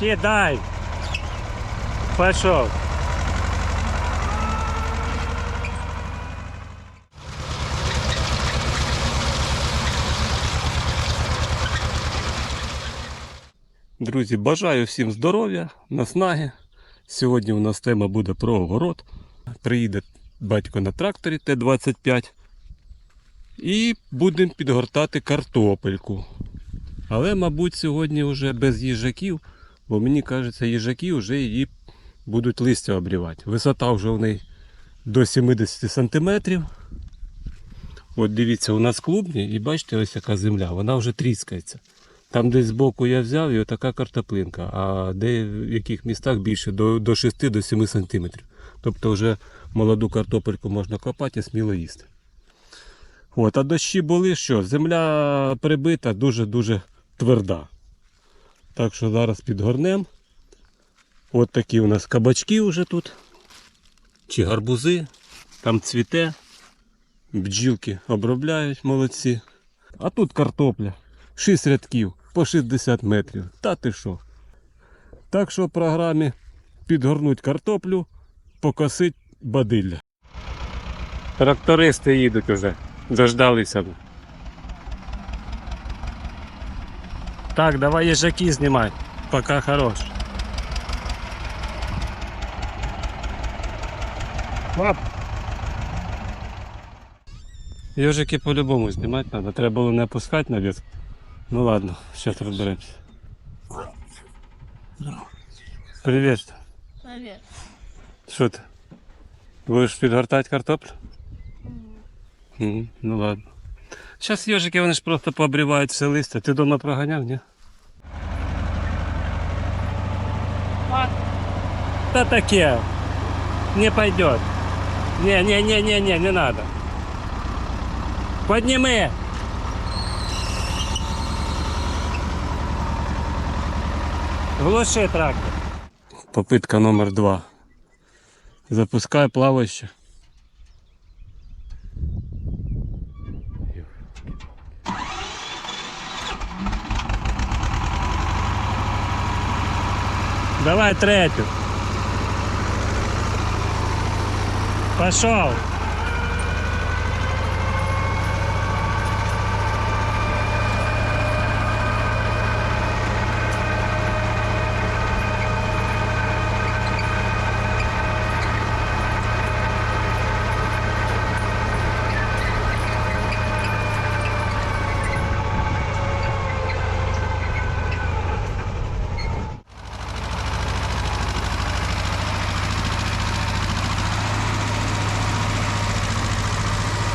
Кидай. Пошел. Друзі, бажаю всім здоров'я, наснаги. Сьогодні у нас тема буде про огород. Приїде батько на тракторі Т-25 і будемо підгортати картопельку. Але, мабуть, сьогодні вже без їжаків, бо мені кажеться, їжаки вже її будуть листя обрівати. Висота вже в неї до 70 сантиметрів. От дивіться, у нас клубні, і бачите, ось яка земля, вона вже тріскається. Там десь збоку я взяв і отака картоплинка, а де в яких містах більше до, до 6-7 сантиметрів. Тобто вже молоду картопельку можна копати і сміло їсти. От, а дощі були що? Земля прибита дуже-дуже тверда. Так що зараз підгорнемо. От такі у нас кабачки вже тут. Чи гарбузи. Там цвіте. Бджілки обробляють, молодці. А тут картопля. 6 рядків по 60 метрів. Та ти що? Так що в програмі підгорнуть картоплю, покосить бадилля. Трактористи їдуть уже. Дождалися. Так, давай їжаки знімай. Пока хорош. Лап. Ежики по-любому знімати треба. Треба було не опускати на вес. Ну ладно, сейчас разберемся. Привет. Привет. Що ти? Будеш підгортати картоплю? Мгм, Ну ладно. Зараз ежики вони ж просто пообрівають все листя. Ти вдома проганяв, ні? Та таке. Не пойдет. Не, не, не, не, не, не надо. Подними. Глуши трактор. Попытка номер два. Запускай плаваще. Давай третью. Пошел.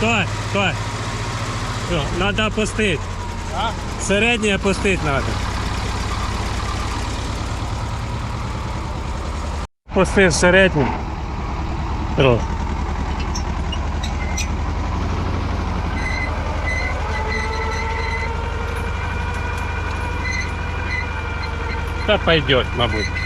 Стой, стой. Всё, надо опустить. Среднее опустить надо. Пусти середню. Трохи. Та пойдет, мабуть.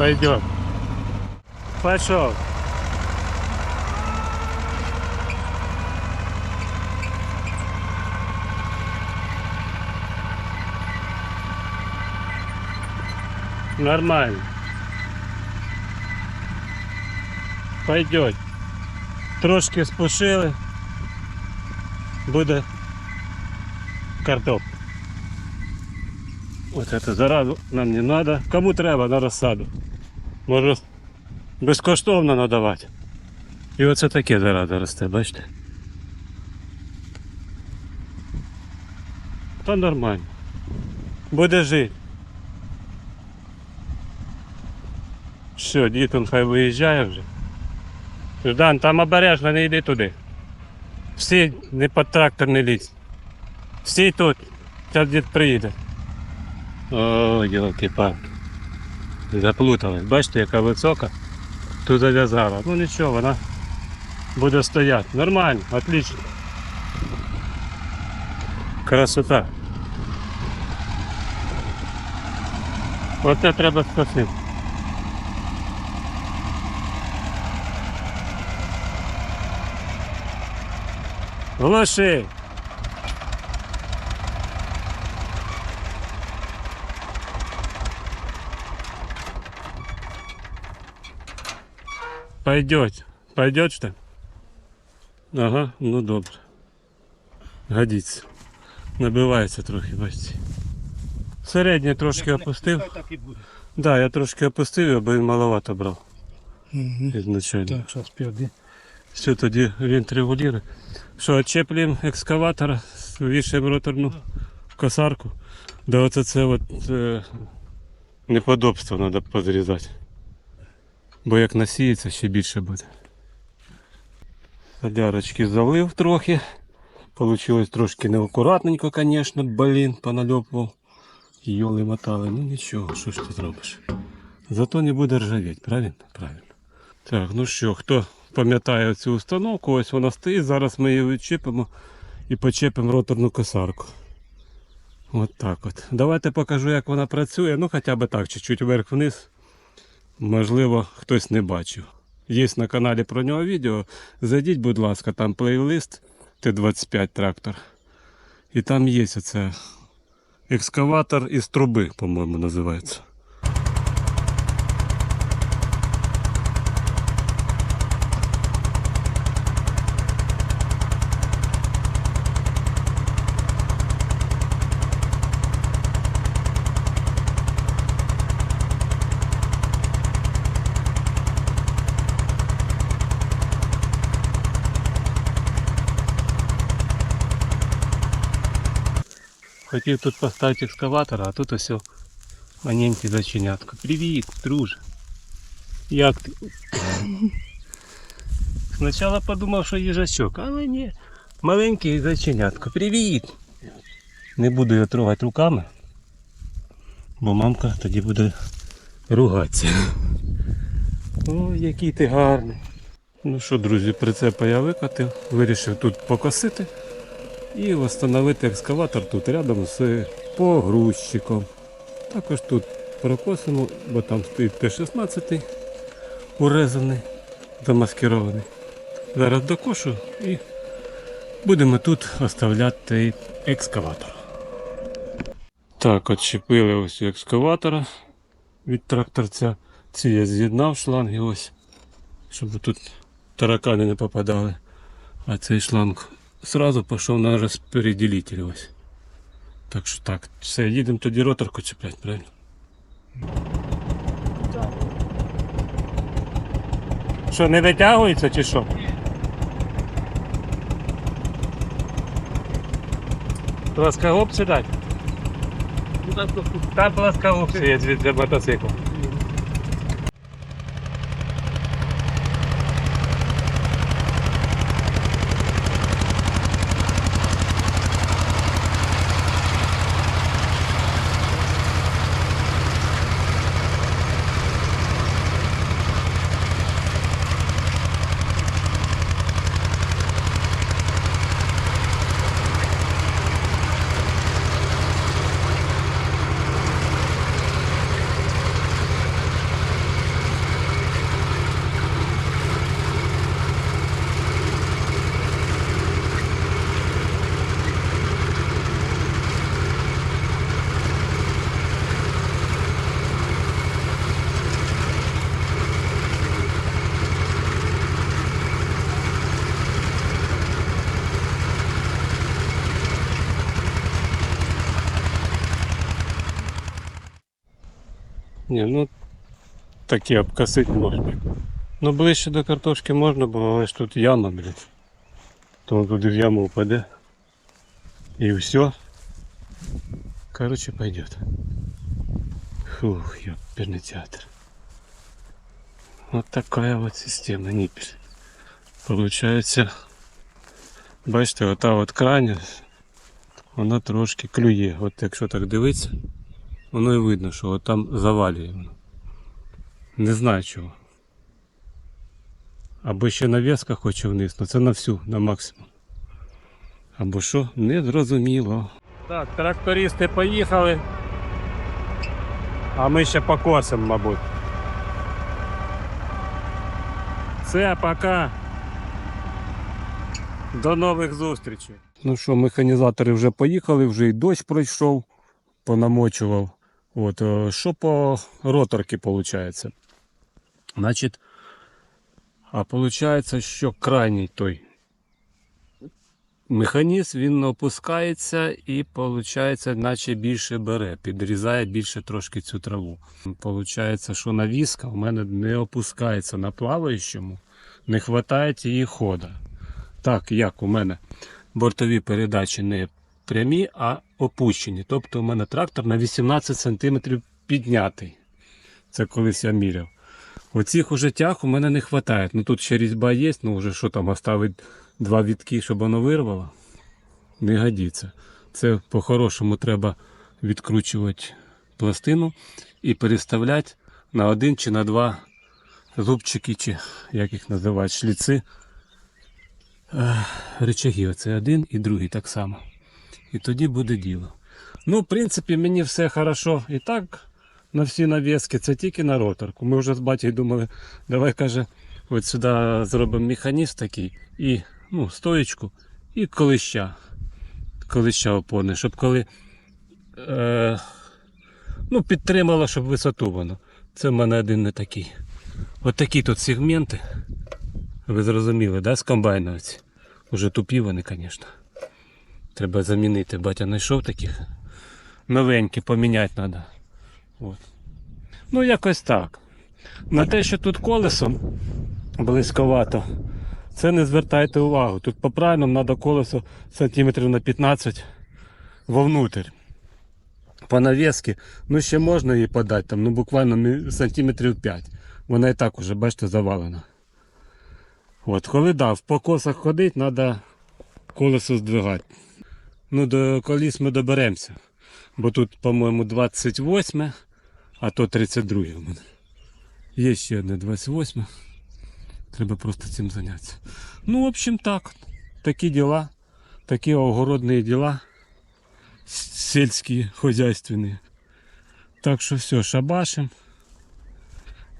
Пойдет. Пошел. Нормально. Пойдет. Трошки спушили. Буде картоп. Вот это заразу нам не надо. Кому треба на розсаду. Може безкоштовно надавати. І оце таке зараза росте, бачите? Та нормально. Буде жити. Все, дід он хай виїжджає вже. Ждан, там обережно не йди туди. Всі не під трактор не лізь. Всі тут. Зараз дід приїде. О, ділки палки Заплуталась. Бачите, яка висока. Тут зав'язала. Ну нічого, вона Буде стояти. Нормально, отлично. Красота. Оце треба скосити. Глуши. Пойдет. Пойдет что? Ага, ну добре. Годиться. Набивається трохи, бачите. Середнє трошки опустив. Так. Да, я трошки опустив, бо він маловато брав. Угу. Ізначально. Так, зараз. Все, тоді він регулює. Що, отчеплюємо екскаватора, вішаємо роторну косарку. Да оце це от е, неподобство треба позрізати. Бо як насіється, ще більше буде. Солярочки залив трохи. Получилось трошки неакуратненько, звісно, блін, пональопував. Йоли мотали, ну нічого, що ж ти зробиш. Зато не буде ржаветь, правильно? Правильно. Так, ну що, хто пам'ятає цю установку, ось вона стоїть, зараз ми її відчепимо і почепимо роторну косарку. От так от. Давайте покажу, як вона працює, ну хоча б так, чуть-чуть вверх-вниз. Можливо, хтось не бачив. Є на каналі про нього відео. Зайдіть, будь ласка, там плейлист Т-25 трактор. І там є оце екскаватор із труби, по-моєму, називається. Хотів тут поставити екскаватор, а тут ось маленький зачинятко. Привіт, друже. Як ти? Спочатку подумав, що їжачок, але ні. Маленький зачинятко. Привіт. Не буду його трогати руками, бо мамка тоді буде ругатися. О, який ти гарний. Ну що, друзі, прицепа я викатив, вирішив тут покосити і встановити екскаватор тут рядом з погрузчиком. Також тут прокосимо, бо там стоїть Т-16 урезаний, замаскирований. Зараз докошу і будемо тут оставляти екскаватор. Так, отчепили ось екскаватора від тракторця. Ці я з'єднав шланги ось, щоб тут таракани не попадали. А цей шланг сразу пішов на розпределитель ось. Так що так, все, їдемо тоді роторку чіплять, правильно? Що, не витягується чи що? Плоскогубці дати? Там плоскогубці є для мотоциклу. Ні, ну такі обкосити можна. Ну ближче до картошки можна було, але ж тут яма, блядь. То туди в яму впаде. І все. Короче, пойдет. Фух, ёперный театр. Вот такая вот система ниппель. Получается, бачите, ота от крайня, вона трошки клює. От якщо так дивитися, воно і видно, що от там завалює. Не знаю чого. Або ще нав'язка хоче вниз, ну це на всю, на максимум. Або що, не зрозуміло. Так, трактористи поїхали. А ми ще покосимо, мабуть. Все, пока. До нових зустрічей. Ну що, механізатори вже поїхали, вже і дощ пройшов, понамочував. От, е, що по роторки виходить? Значить, а виходить, що крайній той механізм він опускається і виходить, наче більше бере, підрізає більше трошки цю траву. Получається, що навіска у мене не опускається на плаваючому, не вистачає її хода. Так, як у мене бортові передачі не прямі, а опущені. Тобто у мене трактор на 18 см піднятий. Це колись я міряв. Оцих уже тяг у мене не вистачає. Ну тут ще різьба є, ну вже що там оставить два вітки, щоб воно вирвало. Не годиться. Це по-хорошому треба відкручувати пластину і переставляти на один чи на два зубчики, чи як їх називають, шліци. Речаги, оце один і другий так само. І тоді буде діло. Ну, в принципі, мені все хорошо і так на всі навіски, це тільки на роторку. Ми вже з батьком думали, давай каже, от сюди зробимо механізм такий, і ну, стоєчку, і колища. Колища опорне, щоб коли е, ну, підтримало, щоб висоту воно. Це в мене один не такий. От такі тут сегменти. Ви зрозуміли, да, з комбайна. Уже тупі вони, звісно. Треба замінити. Батя знайшов таких. Новенькі поміняти треба. От. Ну, якось так. На те, що тут колесо близьковато, це не звертайте увагу. Тут по правильному треба колесо сантиметрів на 15 вовнутрь. По навіски, ну ще можна її подати, там, ну буквально сантиметрів 5. Вона і так уже, бачите, завалена. От, коли да, в покосах ходить, треба колесо здвигати. Ну, до коліс ми доберемося. Бо тут, по-моєму, 28, а то 32 у мене. Є ще одне 28. Треба просто цим зайнятися. Ну, в общем, так. Такі діла. Такі огородні діла. Сільські, хозяйственні. Так що все, шабашим.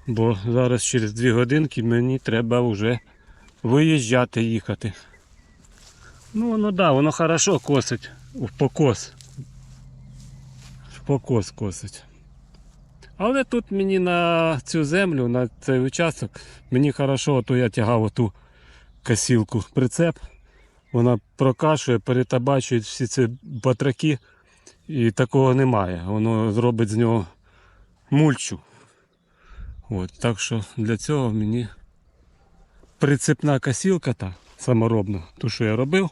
Бо зараз через 2 годинки мені треба вже виїжджати їхати. Ну, воно да, воно хорошо косить в покос. В покос косить. Але тут мені на цю землю, на цей участок, мені хорошо, то я тягав оту косілку прицеп. Вона прокашує, перетабачує всі ці батраки. І такого немає. Воно зробить з нього мульчу. От, так що для цього мені прицепна косілка та саморобна, ту, що я робив.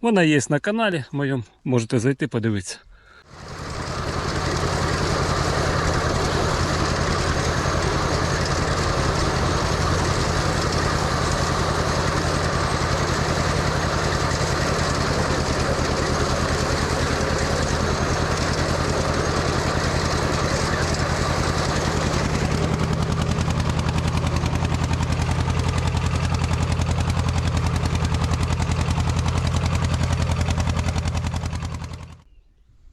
Вона є на каналі моєму, можете зайти подивитися.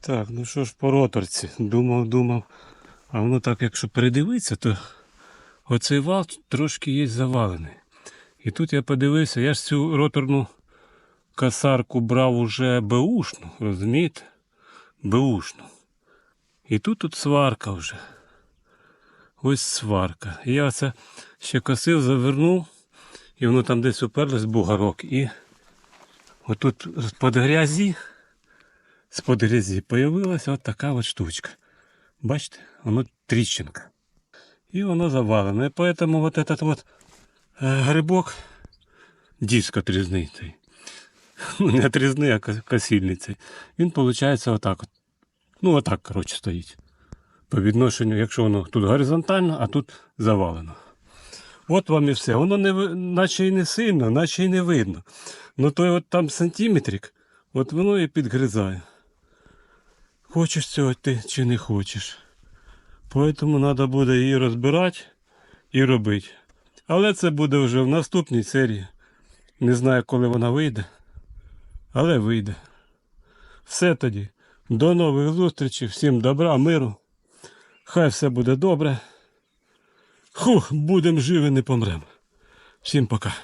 Так, ну що ж по роторці. Думав, думав. А воно так, якщо передивитися, то оцей вал трошки є завалений. І тут я подивився, я ж цю роторну касарку брав уже беушну, розумієте? Беушну. І тут тут сварка вже. Ось сварка. Я оце ще косив, завернув, і воно там десь уперлось бугорок. І отут з-під грязі з-под грязі появилася от така от штучка. Бачите, воно тріщинка. І воно завалене. Поэтому вот этот вот е, грибок, диск отрізний цей. Ну, не отрізний, а ко- косильний цей. Він виходить отак от. Ну, отак, коротше, стоїть. По відношенню, якщо воно тут горизонтально, а тут завалено. От вам і все. Воно не, наче і не сильно, наче і не видно. Ну той от там сантиметрик, от воно і підгризає. Хочеш цього ти чи не хочеш. Поэтому треба буде її розбирати і робити. Але це буде вже в наступній серії. Не знаю, коли вона вийде, але вийде. Все тоді. До нових зустрічей. Всім добра, миру. Хай все буде добре. Хух, будемо живі, не помремо. Всім пока.